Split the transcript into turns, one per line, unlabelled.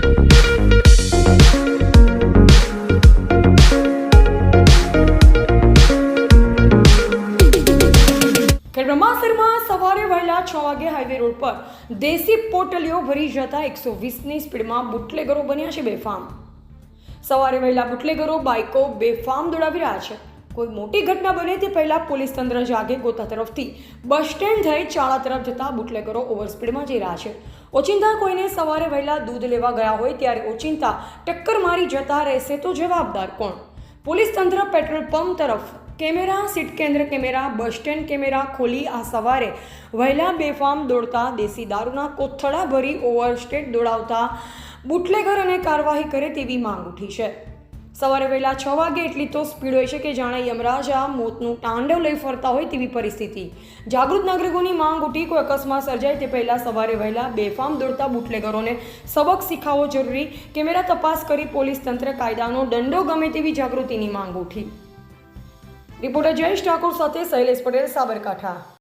ખેડ સવારે વહેલા છ વાગે હાઈવે રોડ પર દેશી પોટલીઓ ભરી જતા એકસો વીસની સ્પીડમાં બુટલેગરો બન્યા છે બેફામ. સવારે વહેલા બુટલેગરો, બાઇકો બેફામ દોડાવી રહ્યા છે. કોઈ મોટી ઘટના બને તે પહેલાં પોલીસ તંત્ર જાગે ગોતા તરફથી. બસ સ્ટેન્ડ થઈ ચાળા તરફ જતા બુટલેગરો ઓવરસ્પીડમાં જઈ રહ્યા છે. ઓચિંતા કોઈને સવારે વહેલા દૂધ લેવા ગયા હોય ત્યારે ઓચિંતા ટક્કર મારી જતા રહેશે તો જવાબદાર કોણ? પોલીસ તંત્ર પેટ્રોલ પંપ તરફ કેમેરા, સીટ કેન્દ્ર કેમેરા, બસ સ્ટેન્ડ કેમેરા ખોલી આ સવારે વહેલા બેફામ દોડતા દેશી દારૂના કોથળા ભરી ઓવર સ્ટેટ દોડાવતા બુટલેગર અને કાર્યવાહી કરે તેવી માંગ ઉઠી છે. સવારે વહેલા છ વાગે એટલી તો સ્પીડ હોય છે કે જાણે યમરાજ આ મોતનું તાંડવ લઈ ફરતા હોય તેવી પરિસ્થિતિ. જાગૃત નાગરિકોની માંગ ઉઠી કોઈ અકસ્માત સર્જાય તે પહેલાં સવારે વહેલા બેફામ દોડતા બુટલેગરોને સબક શીખાવવો જરૂરી. કેમેરા તપાસ કરી પોલીસ તંત્ર કાયદાનો દંડો ગમે તેવી જાગૃતિની માંગ ઉઠી. રિપોર્ટર જયેશ ઠાકોર સાથે શૈલેષ પટેલ, સાબરકાંઠા.